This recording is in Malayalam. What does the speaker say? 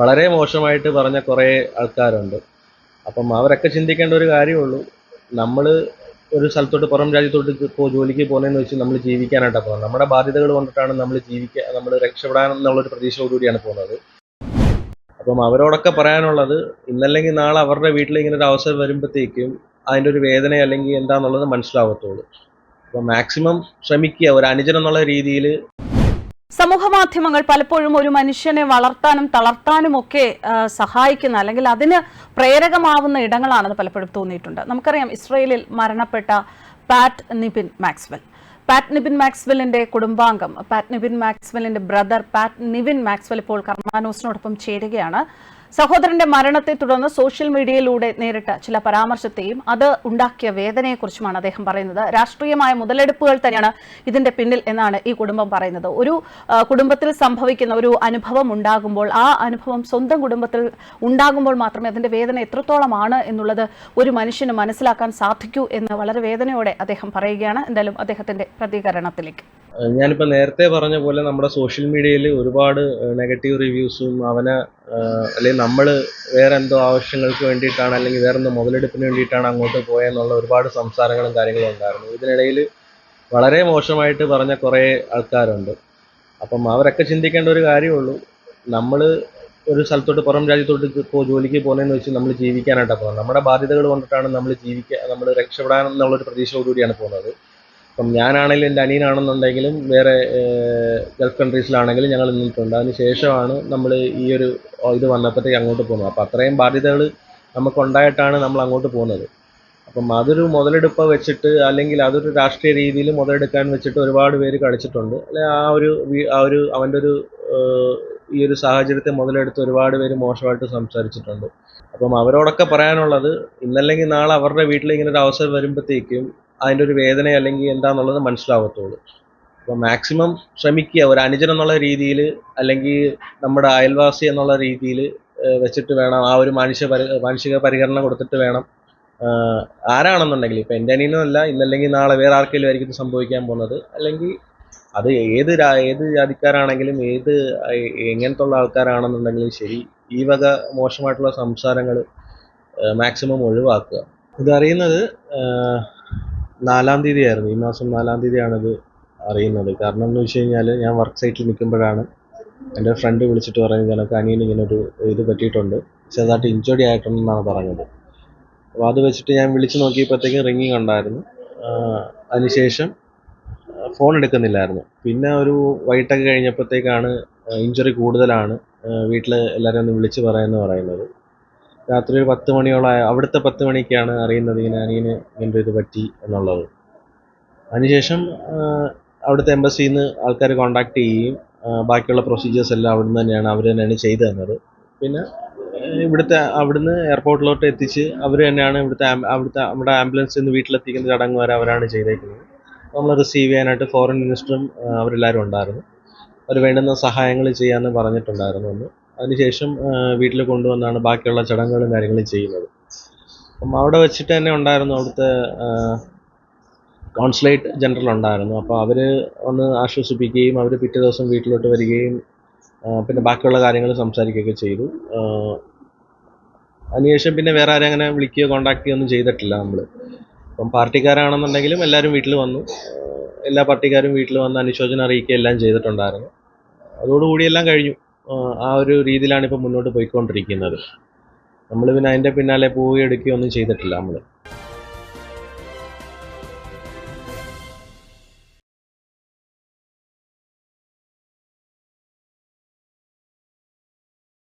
വളരെ മോശമായിട്ട് പറഞ്ഞ കുറേ ആൾക്കാരുണ്ട്. അപ്പം അവരൊക്കെ ചിന്തിക്കേണ്ട ഒരു കാര്യമുള്ളൂ. നമ്മൾ ഒരു സ്ഥലത്തോട്ട് പുറം രാജ്യത്തോട്ട് ഇപ്പോൾ ജോലിക്ക് പോകുന്നതെന്ന് വെച്ച് നമ്മൾ ജീവിക്കാനായിട്ടാണ് പോകുന്നത്. നമ്മുടെ ബാധ്യതകൾ കൊണ്ടിട്ടാണ് നമ്മൾ ജീവിക്കുക നമ്മൾ രക്ഷപ്പെടാൻ എന്നുള്ളൊരു പ്രതീക്ഷയോടുകൂടിയാണ് പോകുന്നത്. അപ്പം അവരോടൊക്കെ പറയാനുള്ളത് ഇന്നല്ലെങ്കിൽ നാളെ അവരുടെ വീട്ടിൽ ഇങ്ങനെ ഒരു അവസരം വരുമ്പോഴത്തേക്കും അതിന്റെ ഒരു വേദന അല്ലെങ്കിൽ എന്താണെന്നുള്ളത് മനസ്സിലാവത്തുള്ളൂ. അപ്പം മാക്സിമം ശ്രമിക്കുക. ഒരു അനുജൻ എന്നുള്ള രീതിയിൽ സമൂഹമാധ്യമങ്ങൾ പലപ്പോഴും ഒരു മനുഷ്യനെ വളർത്താനും തളർത്താനും ഒക്കെ സഹായിക്കുന്ന അല്ലെങ്കിൽ അതിന് പ്രേരകമാവുന്ന ഇടങ്ങളാണെന്ന് പലപ്പോഴും തോന്നിയിട്ടുണ്ട്. നമുക്കറിയാം ഇസ്രയേലിൽ മരണപ്പെട്ട Pat Nibin Maxwell. Pat Nibin മാക്സ്വെല്ലിന്റെ കുടുംബാംഗം പാറ്റ് നിബിൻ മാക്സ്വെല്ലിന്റെ ബ്രദർ പാറ്റ് നിവിൻ മാക്സ്വെൽ ഇപ്പോൾ കർമാനോസിനോടൊപ്പം ചേരുകയാണ്. സഹോദരന്റെ മരണത്തെ തുടർന്ന് സോഷ്യൽ മീഡിയയിലൂടെ നേരിട്ട ചില പരാമർശത്തെയും അത് ഉണ്ടാക്കിയ വേദനയെക്കുറിച്ചുമാണ് അദ്ദേഹം പറയുന്നത്. രാഷ്ട്രീയമായ മുതലെടുപ്പുകൾ തന്നെയാണ് ഇതിന്റെ പിന്നിൽ എന്നാണ് ഈ കുടുംബം പറയുന്നത്. ഒരു കുടുംബത്തിൽ സംഭവിക്കുന്ന ഒരു അനുഭവം ഉണ്ടാകുമ്പോൾ ആ അനുഭവം സ്വന്തം കുടുംബത്തിൽ ഉണ്ടാകുമ്പോൾ മാത്രമേ അതിന്റെ വേദന എത്രത്തോളമാണ് എന്നുള്ളത് ഒരു മനുഷ്യന് മനസ്സിലാക്കാൻ സാധിക്കൂ എന്ന് വളരെ വേദനയോടെ അദ്ദേഹം പറയുകയാണ്. എന്തായാലും അദ്ദേഹത്തിന്റെ പ്രതികരണത്തിലേക്ക്. ഞാനിപ്പോൾ നേരത്തെ പറഞ്ഞ പോലെ നമ്മുടെ സോഷ്യൽ മീഡിയയിൽ ഒരുപാട് നെഗറ്റീവ് റിവ്യൂസും അവനെ അല്ലെങ്കിൽ നമ്മൾ വേറെ എന്തോ ആവശ്യങ്ങൾക്ക് വേണ്ടിയിട്ടാണ് അല്ലെങ്കിൽ വേറെ എന്തോ മുതലെടുപ്പിന് വേണ്ടിയിട്ടാണ് അങ്ങോട്ട് പോയെന്നുള്ള ഒരുപാട് സംസാരങ്ങളും കാര്യങ്ങളും ഉണ്ടായിരുന്നു. ഇതിനിടയിൽ വളരെ മോശമായിട്ട് പറഞ്ഞ കുറേ ആൾക്കാരുണ്ട്. അപ്പം അവരൊക്കെ ചിന്തിക്കേണ്ട ഒരു കാര്യമുള്ളൂ. നമ്മൾ ഒരു സ്ഥലത്തോട്ട് പുറം രാജ്യത്തോട്ട് ഇപ്പോൾ ജോലിക്ക് പോകുന്നതെന്ന് വെച്ച് നമ്മൾ ജീവിക്കാനായിട്ടാണ് പോകുന്നത്. നമ്മുടെ ബാധ്യതകൾ കൊണ്ടിട്ടാണ് നമ്മൾ ജീവിക്കുക നമ്മൾ രക്ഷപ്പെടാൻ എന്നുള്ളൊരു പ്രതീക്ഷയോടുകൂടിയാണ് പോകുന്നത്. അപ്പം ഞാനാണെങ്കിലും എന്റെ അനിയനാണെന്നുണ്ടെങ്കിലും വേറെ ഗൾഫ് കൺട്രീസിലാണെങ്കിലും ഞങ്ങൾ നിന്നിട്ടുണ്ട്. അതിന് ശേഷമാണ് നമ്മൾ ഈ ഒരു ഇത് വന്നപ്പോഴത്തേക്ക് അങ്ങോട്ട് പോകുന്നത്. അപ്പം അത്രയും ബാധ്യതകൾ നമുക്കുണ്ടായിട്ടാണ് നമ്മൾ അങ്ങോട്ട് പോകുന്നത്. അപ്പം അതൊരു മുതലെടുപ്പ് വെച്ചിട്ട് അല്ലെങ്കിൽ അതൊരു രാഷ്ട്രീയ രീതിയിൽ മുതലെടുക്കാൻ വെച്ചിട്ട് ഒരുപാട് പേര് കളിച്ചിട്ടുണ്ട്. അല്ലെ ആ ഒരു ആ ഒരു അവന്റെ ഒരു ഈ ഒരു സാഹചര്യത്തെ മുതലെടുത്ത് ഒരുപാട് പേര് മോശമായിട്ട് സംസാരിച്ചിട്ടുണ്ട്. അപ്പം അവരോടൊക്കെ പറയാനുള്ളത് ഇന്നല്ലെങ്കിൽ നാളെ അവരുടെ വീട്ടിൽ ഇങ്ങനെ ഒരു അവസരം വരുമ്പോഴത്തേക്കും അതിന്റെ ഒരു വേദന അല്ലെങ്കിൽ എന്താണെന്നുള്ളത് മനസ്സിലാവത്തുള്ളൂ. അപ്പോൾ മാക്സിമം ശ്രമിക്കുക. ഒരു അനുജൻ എന്നുള്ള രീതിയിൽ അല്ലെങ്കിൽ നമ്മുടെ അയൽവാസി എന്നുള്ള രീതിയിൽ വെച്ചിട്ട് വേണം. ആ ഒരു മാനുഷ്യ പരി മാനുഷിക പരിഗണന കൊടുത്തിട്ട് വേണം. ആരാണെന്നുണ്ടെങ്കിൽ ഇപ്പം എന്റെ അനിയനല്ല ഇന്നല്ലെങ്കിൽ നാളെ വേറെ ആർക്കെങ്കിലും ആയിരിക്കും സംഭവിക്കാൻ പോകുന്നത്. അല്ലെങ്കിൽ അത് ഏത് ഏത് ജാതിക്കാരാണെങ്കിലും ഏത് എങ്ങനത്തെ ഉള്ള ആൾക്കാരാണെന്നുണ്ടെങ്കിലും ശരി ഈ വക മോശമായിട്ടുള്ള സംസാരങ്ങൾ മാക്സിമം ഒഴിവാക്കുക. ഇതറിയുന്നത് നാലാം തീയതി ആയിരുന്നു ഈ മാസം നാലാം തീയതിയാണ് ഇത് അറിയുന്നത്. കാരണം എന്ന് വെച്ച് കഴിഞ്ഞാൽ ഞാൻ വർക്ക് സൈറ്റിൽ നിൽക്കുമ്പോഴാണ് എന്റെ ഫ്രണ്ട് വിളിച്ചിട്ട് പറയുന്നത് എനിക്ക് അനിയന് ഇങ്ങനെ ഒരു ഇത് പറ്റിയിട്ടുണ്ട്. ചെറുതായിട്ട് ഇഞ്ചുറി ആയിട്ടുണ്ടെന്നാണ് പറഞ്ഞത്. അപ്പോൾ അത് വെച്ചിട്ട് ഞാൻ വിളിച്ച് നോക്കിയപ്പോഴത്തേക്കും റിങ്ങിങ് ഉണ്ടായിരുന്നു. അതിനുശേഷം ഫോൺ എടുക്കുന്നില്ലായിരുന്നു. പിന്നെ ഒരു വൈകിട്ടൊക്കെ കഴിഞ്ഞപ്പോഴത്തേക്കാണ് ഇഞ്ചുറി കൂടുതലാണ്. വീട്ടിൽ എല്ലാവരും ഒന്ന് വിളിച്ച് പറയാമെന്ന് പറയുന്നത്. രാത്രി ഒരു പത്ത് മണിയോളം അവിടുത്തെ പത്ത് മണിക്കാണ് അറിയുന്നത് ഇങ്ങനെ അനിയന് ഇങ്ങനെ ഇത് പറ്റി എന്നുള്ളത്. അതിനുശേഷം അവിടുത്തെ എംബസിയിൽ നിന്ന് ആൾക്കാർ കോണ്ടാക്ട് ചെയ്യുകയും ബാക്കിയുള്ള പ്രൊസീജിയേഴ്സ് എല്ലാം അവിടുന്ന് തന്നെയാണ് അവർ തന്നെയാണ് ചെയ്തു തന്നത്. പിന്നെ ഇവിടുത്തെ അവിടുന്ന് എയർപോർട്ടിലോട്ട് എത്തിച്ച് അവർ തന്നെയാണ് ഇവിടുത്തെ അവിടുത്തെ നമ്മുടെ ആംബുലൻസിൽ നിന്ന് വീട്ടിലെത്തിക്കുന്ന ചടങ്ങ് വരെ അവരാണ് ചെയ്തേക്കുന്നത്. നമ്മൾ റിസീവ് ചെയ്യാനായിട്ട് ഫോറിൻ മിനിസ്റ്ററും അവരെല്ലാവരും ഉണ്ടായിരുന്നു. അവർ വേണ്ടുന്ന സഹായങ്ങൾ ചെയ്യാമെന്ന് പറഞ്ഞിട്ടുണ്ടായിരുന്നു അന്ന്. അതിനുശേഷം വീട്ടിൽ കൊണ്ടുവന്നാണ് ബാക്കിയുള്ള ചടങ്ങുകളും കാര്യങ്ങളും ചെയ്യുന്നത്. അപ്പം അവിടെ വെച്ചിട്ട് തന്നെ ഉണ്ടായിരുന്നു അവിടുത്തെ കോൺസുലേറ്റ് ജനറൽ ഉണ്ടായിരുന്നു. അപ്പോൾ അവർ ഒന്ന് ആശ്വസിപ്പിക്കുകയും അവർ പിറ്റേ ദിവസം വീട്ടിലോട്ട് വരികയും പിന്നെ ബാക്കിയുള്ള കാര്യങ്ങൾ സംസാരിക്കുകയൊക്കെ ചെയ്തു. അതിനുശേഷം പിന്നെ വേറെ ആരും അങ്ങനെ വിളിക്കുകയോ കോണ്ടാക്ട് ചെയ്യുകയോ ഒന്നും ചെയ്തിട്ടില്ല നമ്മൾ അപ്പം പാർട്ടിക്കാരാണെന്നുണ്ടെങ്കിലും എല്ലാവരും വീട്ടിൽ വന്നു. എല്ലാ പാർട്ടിക്കാരും വീട്ടിൽ വന്ന് അനുശോചനം അറിയിക്കുക എല്ലാം ചെയ്തിട്ടുണ്ടായിരുന്നു. അതോടുകൂടി എല്ലാം കഴിഞ്ഞു. ആ, ഒരു രീതിയിലാണ് ഇപ്പോൾ മുന്നോട്ട് പോയിക്കൊണ്ടിരിക്കുന്നത്. നമ്മൾ പിന്നെ അതിന്റെ പിന്നാലെ പോവുകയോ എടുക്കുകയോ ഒന്നും ചെയ്തിട്ടില്ല നമ്മൾ